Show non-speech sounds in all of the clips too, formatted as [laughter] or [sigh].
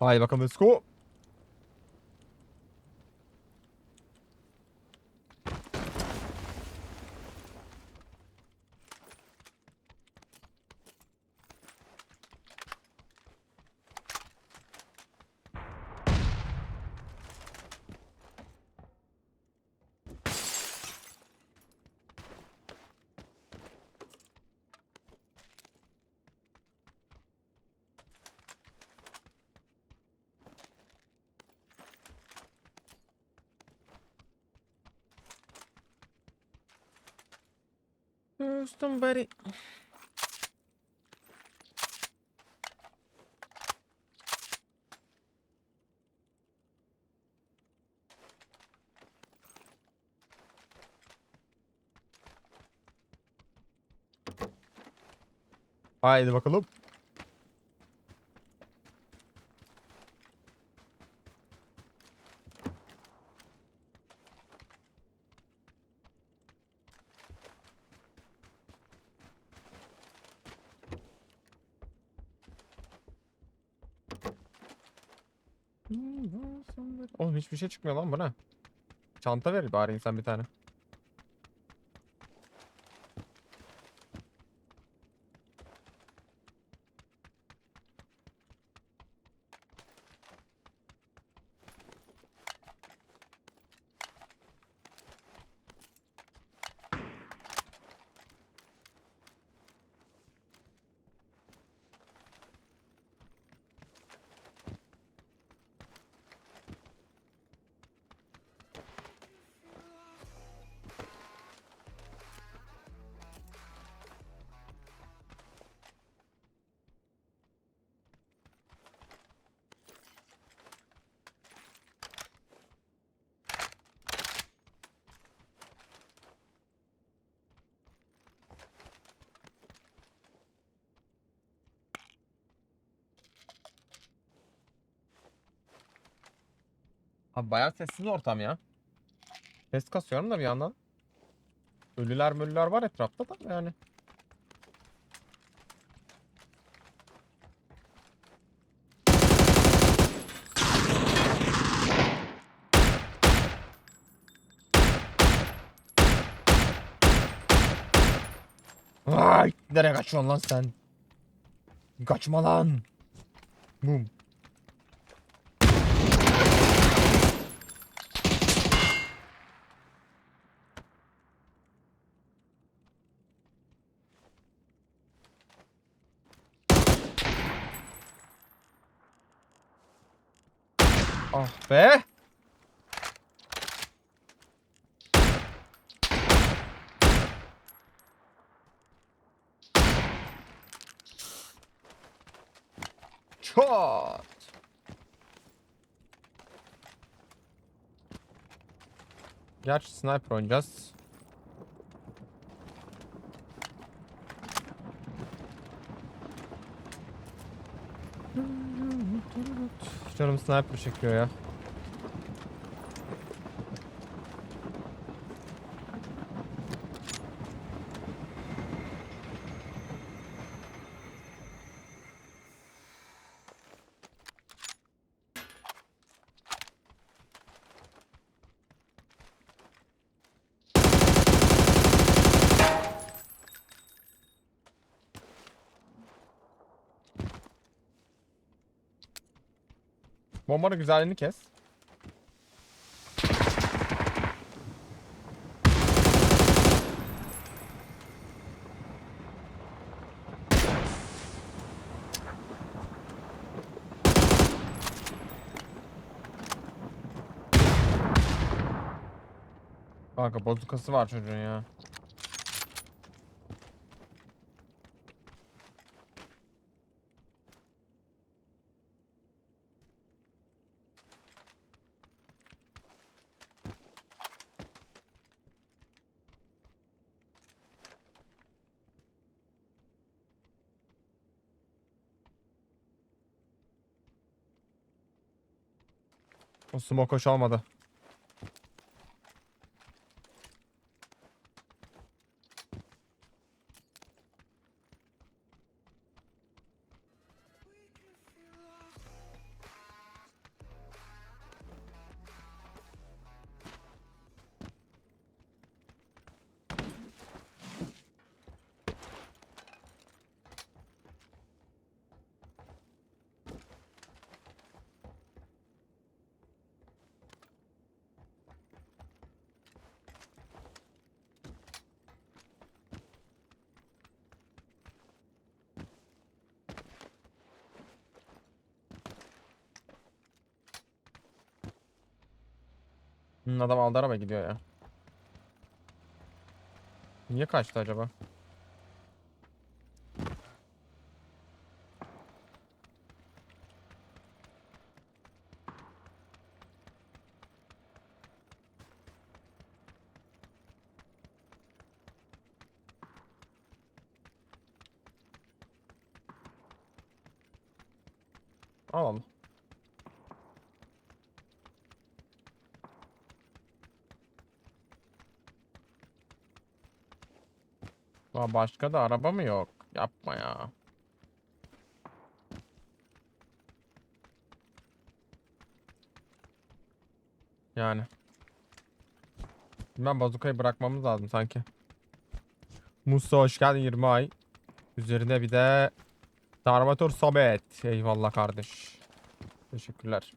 Haydi bakalım let's go. Haydi bakalım. Oğlum hiçbir şey çıkmıyor lan bu ne? Çanta ver bari insan bir tane. Abi bayağı sessiz ortam ya. Ses kasıyorum da bir yandan. Ölüler mölüler var etrafta da yani. Ay, nereye kaçıyorsun lan sen? Kaçma lan. Bum. Ah be. Çat. Gerçi sniper oynayacağız. Canım sniper çekiyor ya. Bombanın güzelliğini kes. Kanka bozukası var çocuğun ya. O smoke hoş olmadı. Adam aldı araba gidiyor ya. Niye kaçtı acaba? Alalım. Aa, başka da araba mı yok? Yapma ya. Yani. Ben bazukayı bırakmamız lazım sanki. Musa hoş geldin 20 ay. Üzerine bir de Darmatör Sabet. Eyvallah kardeş. Teşekkürler.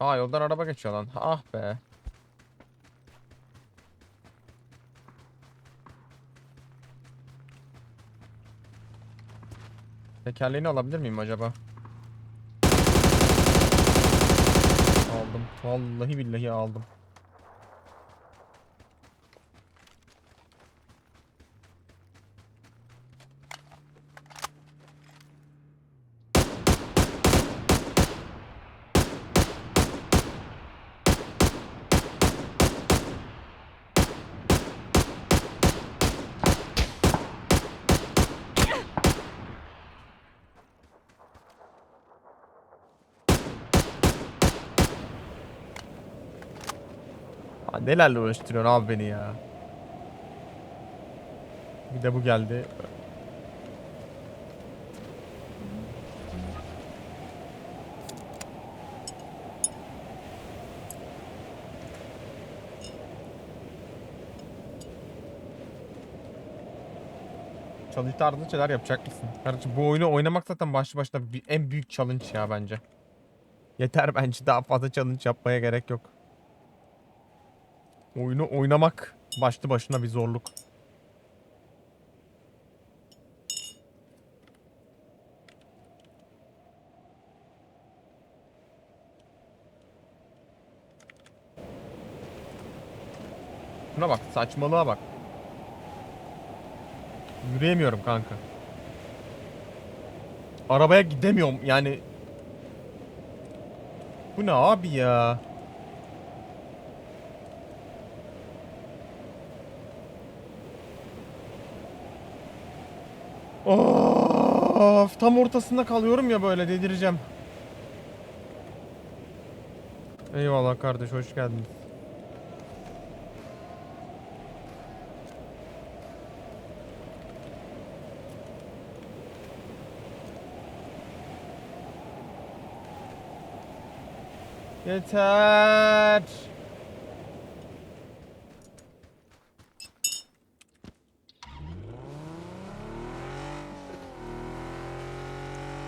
Aa yoldan araba geçiyor lan. Ah be. Tekerleğini alabilir miyim acaba? Aldım. Vallahi billahi aldım. Nelerle uğraştırıyorsun abi beni ya. Bir de bu geldi. Challenge tarzı şeyler yapacak mısın? Kardeşim bu oyunu oynamak zaten başlı başına en büyük challenge ya bence. Yeter bence daha fazla challenge yapmaya gerek yok. Oyunu oynamak başlı başına bir zorluk. Şuna bak saçmalığa bak. Yürüyemiyorum kanka. Arabaya gidemiyorum yani. Bu ne abi ya? Of, tam ortasında kalıyorum ya böyle delireceğim. Eyvallah kardeş hoş geldin. Yeter.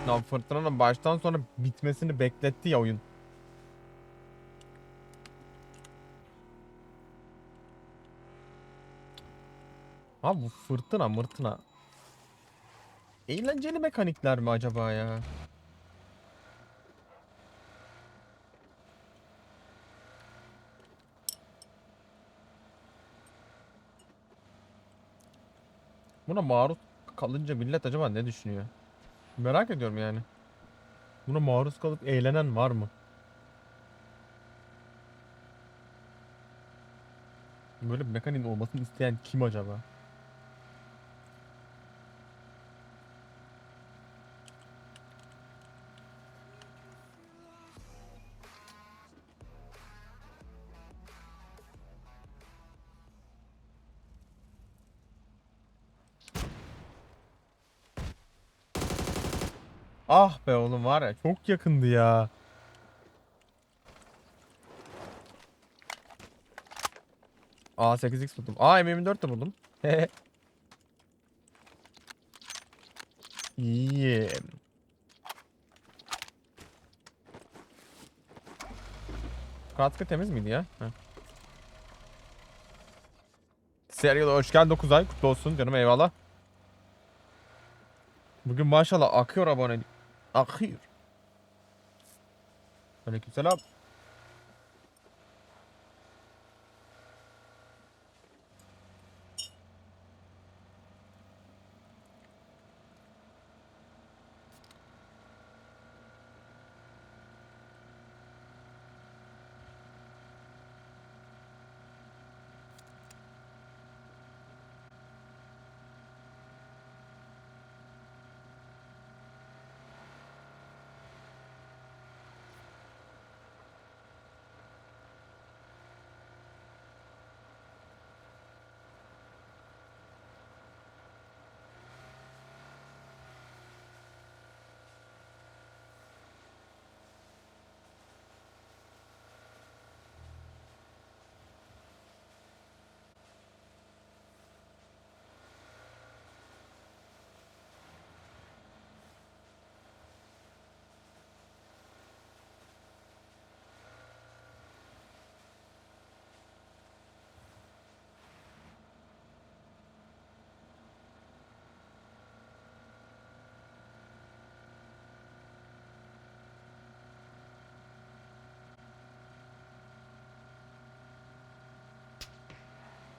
Lan fırtınanın baştan sona bitmesini bekletti ya oyun. Abi bu fırtına mırtına. Eğlenceli mekanikler mi acaba ya? Buna maruz kalınca millet acaba ne düşünüyor? Merak ediyorum yani. Buna maruz kalıp eğlenen var mı? Böyle bir mekaniğin olmasını isteyen kim acaba? Ah be oğlum var ya çok yakındı ya. Aa 8x buldum. Aa M24 de buldum. [laughs] yeah. Katkı temiz miydi ya? Heh. Hoş geldin 9 ay. Kutlu olsun canım eyvallah. Bugün maşallah akıyor abonelik. Akıyor. Aleykümselam.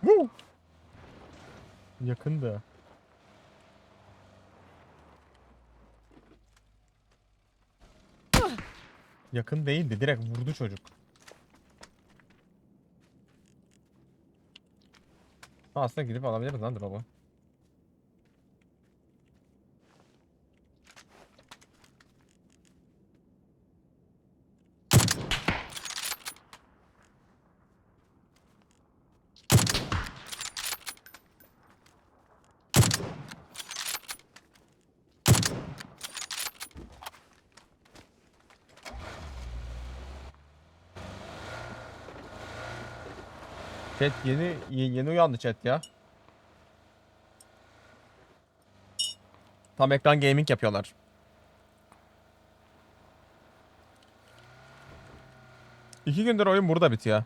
Woo! Yakındı. Yakın değildi. Direkt vurdu çocuk. Aslında gidip alabiliriz lan drop'u. Chat yeni ye- yeni uyandı chat ya. Tam ekran gaming yapıyorlar. İki gündür oyun burada bitiyor.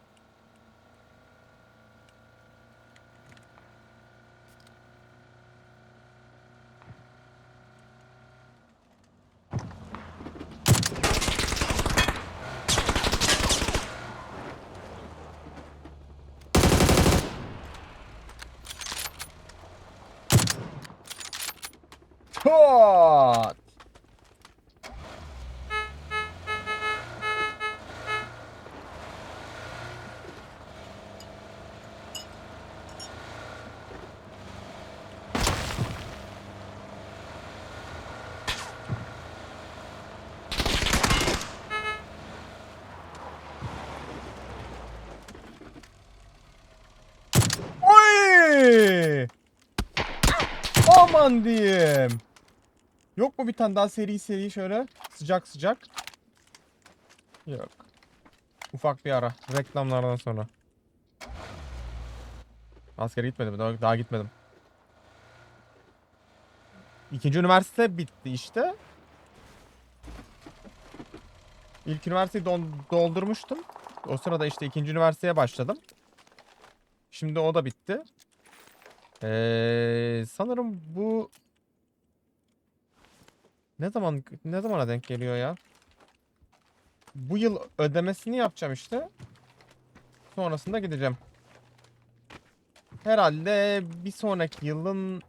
Diyeyim. Yok mu bir tane daha seri seri şöyle sıcak sıcak? Yok. Ufak bir ara. Reklamlardan sonra. Askere gitmedim. Daha, daha gitmedim. İkinci üniversite bitti işte. İlk üniversiteyi doldurmuştum. O sırada işte ikinci üniversiteye başladım. Şimdi o da bitti. Ee, sanırım bu ne zaman ne zamana denk geliyor ya? Bu yıl ödemesini yapacağım işte. Sonrasında gideceğim. Herhalde bir sonraki yılın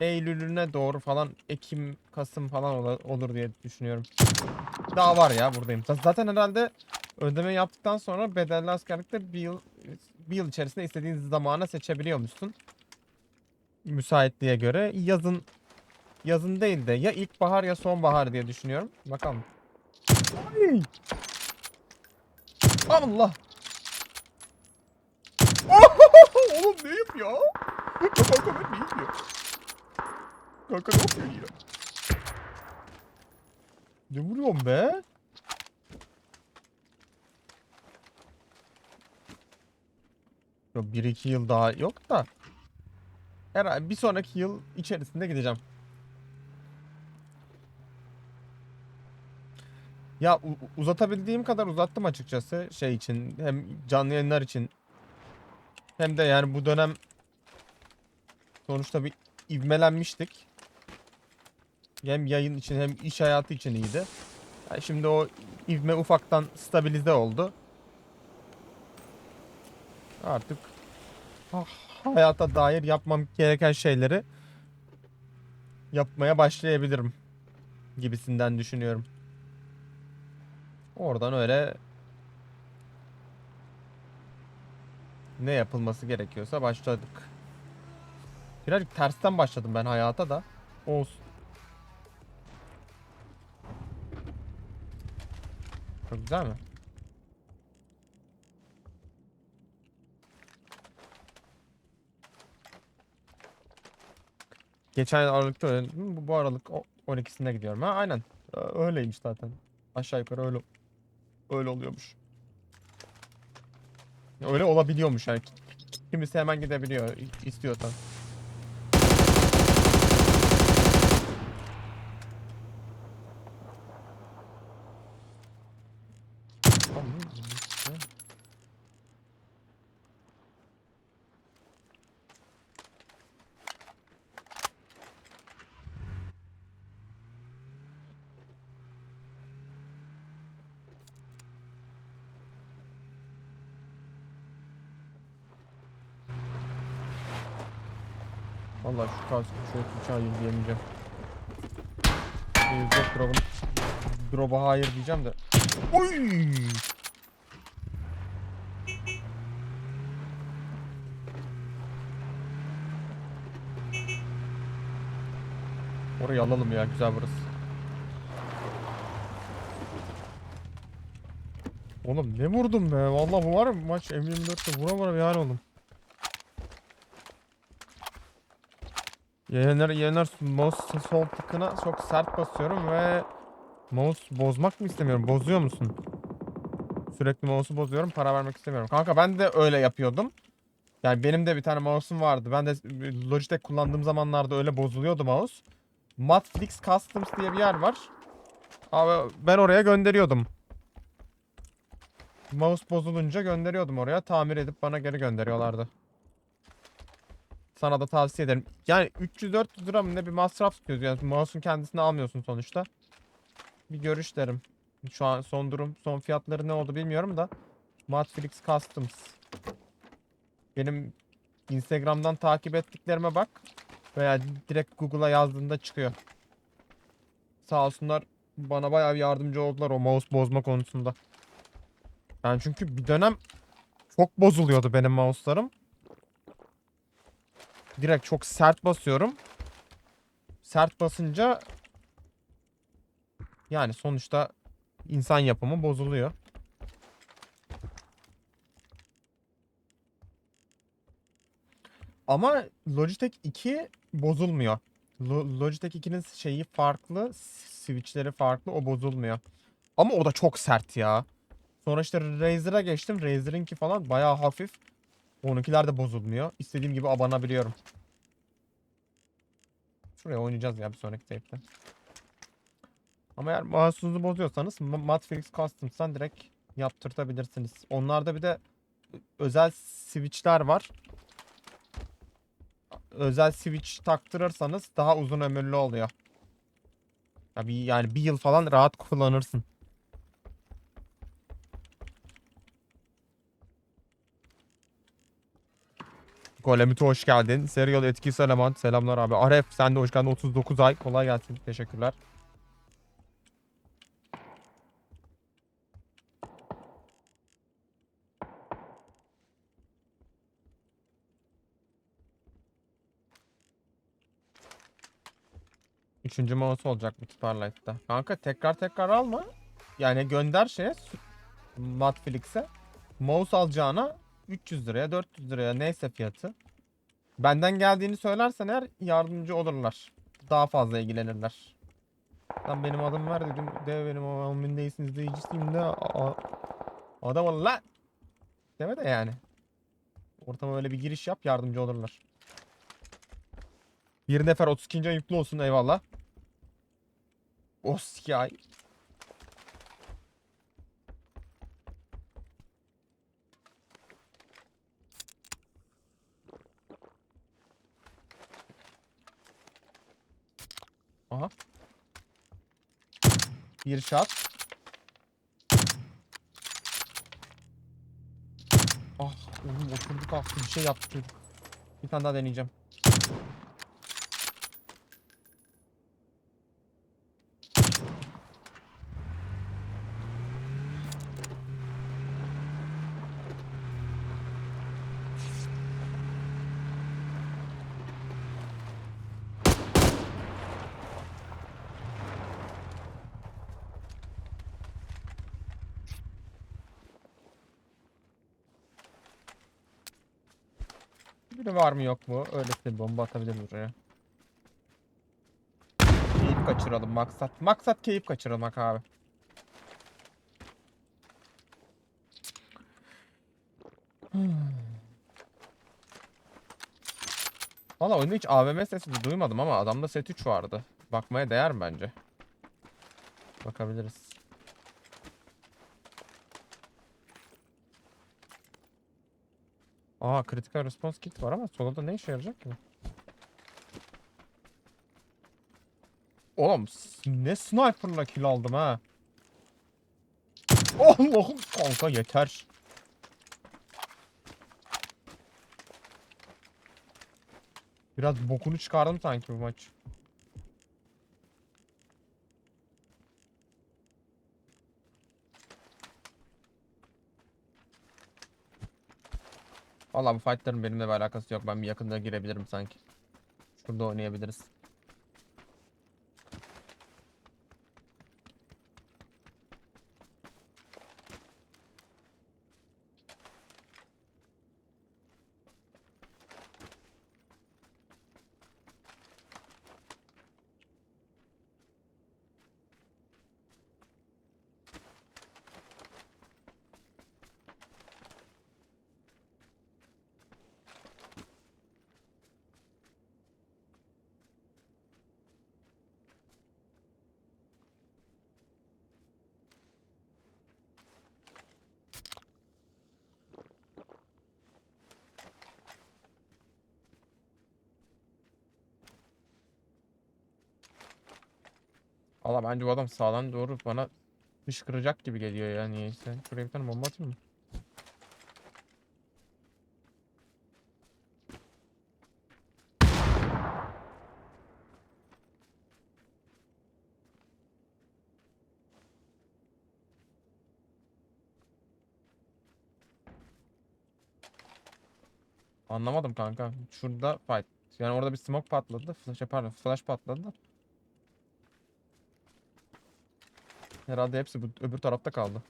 Eylül'üne doğru falan Ekim, Kasım falan olur diye düşünüyorum. Daha var ya buradayım. Zaten herhalde ödeme yaptıktan sonra bedelli askerlikte bir yıl bir yıl içerisinde istediğin zamana seçebiliyormuşsun. Müsaitliğe göre yazın yazın değil de ya ilkbahar ya sonbahar diye düşünüyorum. Bakalım. Ay! Allah! [laughs] Oğlum neyim ya? Ya kanka ben neyim ya? Kanka ne yapıyorsun ya? Ne vuruyorsun be? Yok 1-2 yıl daha yok da. Herhalde bir sonraki yıl içerisinde gideceğim. Ya uzatabildiğim kadar uzattım açıkçası şey için hem canlı yayınlar için hem de yani bu dönem sonuçta bir ivmelenmiştik. Hem yayın için hem iş hayatı için iyiydi. Yani şimdi o ivme ufaktan stabilize oldu. Artık hayata dair yapmam gereken şeyleri yapmaya başlayabilirim gibisinden düşünüyorum. Oradan öyle ne yapılması gerekiyorsa başladık. Birazcık tersten başladım ben hayata da. Olsun. Çok güzel mi? Geçen Aralık'ta. Hı, Bu, bu Aralık o- 12'sinde gidiyorum. Ha aynen. Ö- Öyleymiş zaten. Aşağı yukarı öyle öyle oluyormuş. Öyle olabiliyormuş yani. Kimisi hemen gidebiliyor istiyorsan. Tamam, işte. Vallahi şu kaskı şöyle bıçağı diyemeyeceğim. Yok drop'un drop'a hayır diyeceğim de. Oy! Orayı alalım ya güzel burası. Oğlum ne vurdum be? Vallahi bu var bu maç M24'te vura vura bir hal oldum. Yayınlar, yayınlar mouse sol tıkına çok sert basıyorum ve mouse bozmak mı istemiyorum? Bozuyor musun? Sürekli mouse'u bozuyorum, para vermek istemiyorum. Kanka ben de öyle yapıyordum. Yani benim de bir tane mouse'um vardı. Ben de Logitech kullandığım zamanlarda öyle bozuluyordu mouse. Matflix Customs diye bir yer var. Abi ben oraya gönderiyordum. Mouse bozulunca gönderiyordum oraya. Tamir edip bana geri gönderiyorlardı. Sana da tavsiye ederim. Yani 300-400 lira mı ne bir masraf tutuyoruz. Yani mouse'un kendisini almıyorsun sonuçta. Bir görüş derim. Şu an son durum, son fiyatları ne oldu bilmiyorum da. Matflix Customs. Benim Instagram'dan takip ettiklerime bak. Veya direkt Google'a yazdığında çıkıyor. Sağ olsunlar bana bayağı bir yardımcı oldular o mouse bozma konusunda. Ben çünkü bir dönem çok bozuluyordu benim mouse'larım. Direkt çok sert basıyorum. Sert basınca yani sonuçta insan yapımı bozuluyor. Ama Logitech 2 bozulmuyor. Lo- Logitech 2'nin şeyi farklı, switchleri farklı, o bozulmuyor. Ama o da çok sert ya. Sonra işte Razer'a geçtim. Razer'ınki falan bayağı hafif. Onunkiler de bozulmuyor. İstediğim gibi abanabiliyorum. Şuraya oynayacağız ya bir sonraki tape'de. Ama eğer mouse'unuzu bozuyorsanız Ma- Matflix Customs'tan direkt yaptırtabilirsiniz. Onlarda bir de özel switch'ler var. Özel switch taktırırsanız daha uzun ömürlü oluyor. Yani bir yıl falan rahat kullanırsın. Golemito hoş geldin. Serial etkisi eleman. Selamlar abi. Aref sen de hoş geldin. 39 ay. Kolay gelsin. Teşekkürler. Üçüncü mouse olacak bu Starlight'ta. Kanka tekrar tekrar alma. Yani gönder şeye Matflix'e. Mouse alacağına 300 liraya 400 liraya neyse fiyatı. Benden geldiğini söylersen eğer yardımcı olurlar. Daha fazla ilgilenirler. Lan benim adım ver dedim. De benim o Almin'deyiz izleyicisiyim de. Adam ol lan. Deme de yani. Ortama öyle bir giriş yap yardımcı olurlar. Bir nefer 32. ay yüklü olsun eyvallah. Osyay. Aha. Bir shot. Ah oğlum oturdu kalktı bir şey yaptı. Bir tane daha deneyeceğim. Var mı yok mu? Öylesine bomba atabilir buraya. Keyif kaçıralım maksat. Maksat keyif kaçırmak abi. Hmm. Valla oyunda hiç AVM sesi duymadım ama adamda set 3 vardı. Bakmaya değer bence. Bakabiliriz. Aa critical response kit var ama solda ne işe yarayacak ki? bu? Oğlum ne sniper'la kill aldım ha. Allah'ım kanka yeter. Biraz bokunu çıkardım sanki bu maç. Vallahi bu fightların benimle bir alakası yok. Ben bir yakında girebilirim sanki. Şurada oynayabiliriz. Valla bence bu adam sağdan doğru bana fışkıracak gibi geliyor ya niyeyse. Şuraya bir tane bomba atayım mı? Anlamadım kanka. Şurada fight. Yani orada bir smoke patladı. Flash pardon flash patladı. da. Herhalde hepsi bu öbür tarafta kaldı.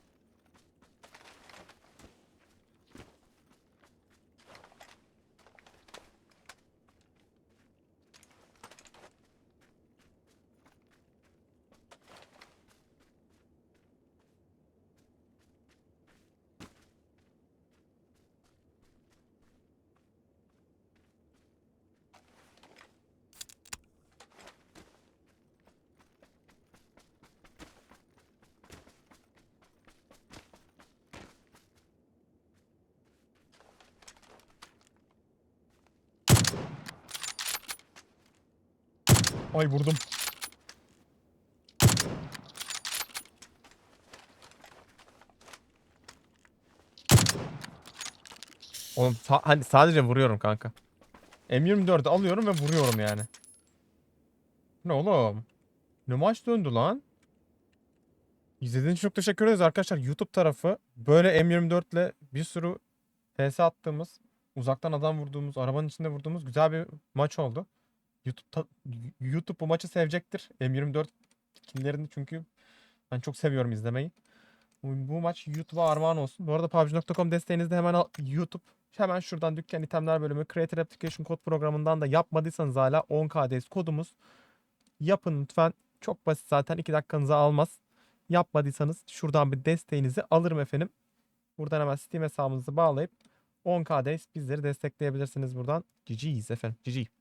Ay vurdum. Oğlum sa- hani sadece vuruyorum kanka. M24'ü alıyorum ve vuruyorum yani. Ne oğlum? Ne maç döndü lan? İzlediğiniz için çok teşekkür ederiz arkadaşlar. YouTube tarafı böyle M24 ile bir sürü PS attığımız, uzaktan adam vurduğumuz, arabanın içinde vurduğumuz güzel bir maç oldu. YouTube ta- YouTube bu maçı sevecektir. M24 killerini çünkü ben çok seviyorum izlemeyi. Bu, bu maç YouTube'a armağan olsun. Bu arada PUBG.com desteğinizde hemen al- YouTube hemen şuradan dükkan itemler bölümü Creator Application kod programından da yapmadıysanız hala 10KDS kodumuz. Yapın lütfen. Çok basit zaten 2 dakikanızı almaz. Yapmadıysanız şuradan bir desteğinizi alırım efendim. Buradan hemen Steam hesabınızı bağlayıp 10KDS bizleri destekleyebilirsiniz buradan. GG'yiz efendim. GG.